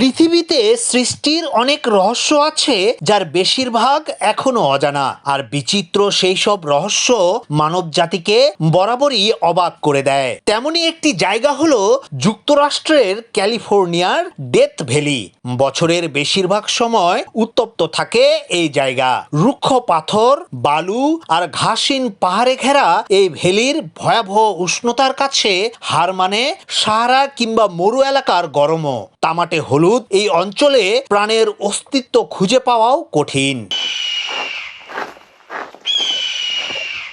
পৃথিবীতে সৃষ্টির অনেক রহস্য আছে, যার বেশিরভাগ এখনও অজানা। আর বিচিত্র সেই সব রহস্য মানব জাতিকে বরাবরই অবাক করে দেয়। তেমনি একটি জায়গা হলো যুক্তরাষ্ট্রের ক্যালিফোর্নিয়ার ডেথ ভ্যালি। বছরের বেশিরভাগ সময় উত্তপ্ত থাকে এই জায়গা। রুক্ষ পাথর, বালু আর ঘাসিন পাহাড়ে ঘেরা এই ভ্যালির ভয়াবহ উষ্ণতার কাছে হার মানে সাহারা কিংবা মরু এলাকার গরমও। তামাটে হলুদ এই অঞ্চলে প্রাণের অস্তিত্ব খুঁজে পাওয়াও কঠিন।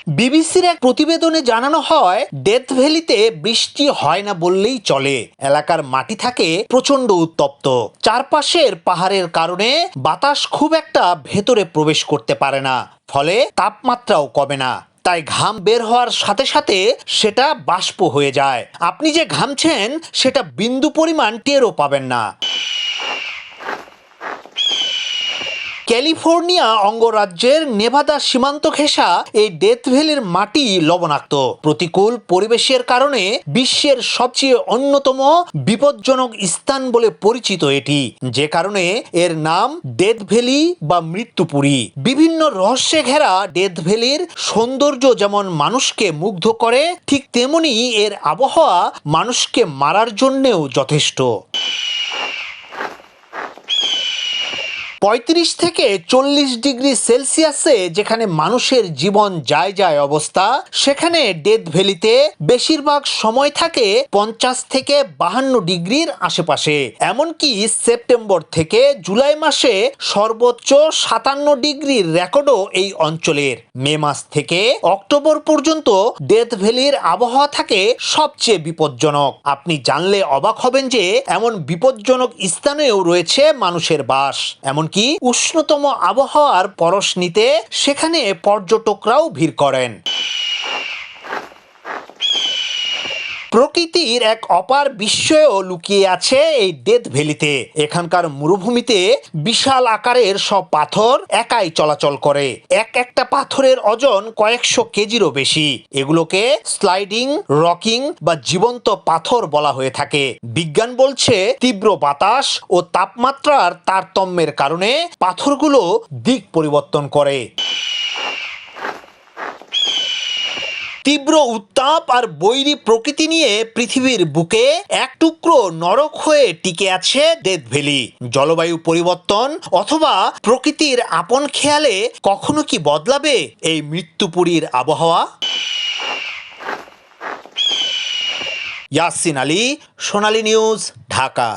বিবিসির এক প্রতিবেদনে জানানো হয়, ডেথ ভ্যালিতে বৃষ্টি হয় না বললেই চলে। এলাকার মাটি থাকে প্রচণ্ড উত্তপ্ত। চারপাশের পাহাড়ের কারণে বাতাস খুব একটা ভেতরে প্রবেশ করতে পারে না। ফলে তাপমাত্রাও কমে না। তাই ঘাম বের হওয়ার সাথে সাথে সেটা বাষ্প হয়ে যায়। আপনি যে ঘামছেন, সেটা বিন্দু পরিমাণ টেরও পাবেন না। ক্যালিফোর্নিয়া অঙ্গরাজ্যের নেভাদা সীমান্ত ঘেঁষা এই ডেথ ভ্যালির মাটি লবণাক্ত। প্রতিকূল পরিবেশের কারণে বিশ্বের সবচেয়ে অন্যতম বিপজ্জনক স্থান বলে পরিচিত এটি। যে কারণে এর নাম ডেথ ভ্যালি বা মৃত্যুপুরী। বিভিন্ন রহস্যে ঘেরা ডেথ ভ্যালির সৌন্দর্য যেমন মানুষকে মুগ্ধ করে, ঠিক তেমনি এর আবহাওয়া মানুষকে মারার জন্যেও যথেষ্ট। পঁয়ত্রিশ থেকে চল্লিশ ডিগ্রি সেলসিয়াসে যেখানে মানুষের জীবন যায় যায় অবস্থা, সেখানে ডেথ ভ্যালিতে বেশিরভাগ সময় থাকে পঞ্চাশ থেকে বাহান্ন ডিগ্রির আশেপাশে। এমনকি সেপ্টেম্বর থেকে জুলাই মাসে সর্বোচ্চ সাতান্ন ডিগ্রির রেকর্ডও এই অঞ্চলের। মে মাস থেকে অক্টোবর পর্যন্ত ডেথ ভ্যালির আবহাওয়া থাকে সবচেয়ে বিপজ্জনক। আপনি জানলে অবাক হবেন যে, এমন বিপজ্জনক স্থানেও রয়েছে মানুষের বাস। এমনকি উষ্ণতম আবহাওয়ার পরশ নিতে সেখানে পর্যটকরাও ভিড় করেন। প্রকৃতির এক অপার বিস্ময়ও লুকিয়ে আছে এই ডেথ ভ্যালিতে। এখানকার মরুভূমিতে বিশাল আকারের সব পাথর একাই চলাচল করে। এক একটা পাথরের ওজন কয়েকশো কেজিরও বেশি। এগুলোকে স্লাইডিং, রকিং বা জীবন্ত পাথর বলা হয়ে থাকে। বিজ্ঞান বলছে তীব্র বাতাস ও তাপমাত্রার তারতম্যের কারণে পাথরগুলো দিক পরিবর্তন করে। তীব্র উত্তাপ আর বৈরী প্রকৃতি নিয়ে পৃথিবীর বুকে এক টুকরো নরক হয়ে টিকে আছে ডেথ ভ্যালি জলবায়ু পরিবর্তন অথবা প্রকৃতির আপন খেয়ালে কখনো কি বদলাবে এই মৃত্যুপুরীর আবহাওয়া? ইয়াসিন আলী, সোনালী নিউজ, ঢাকা।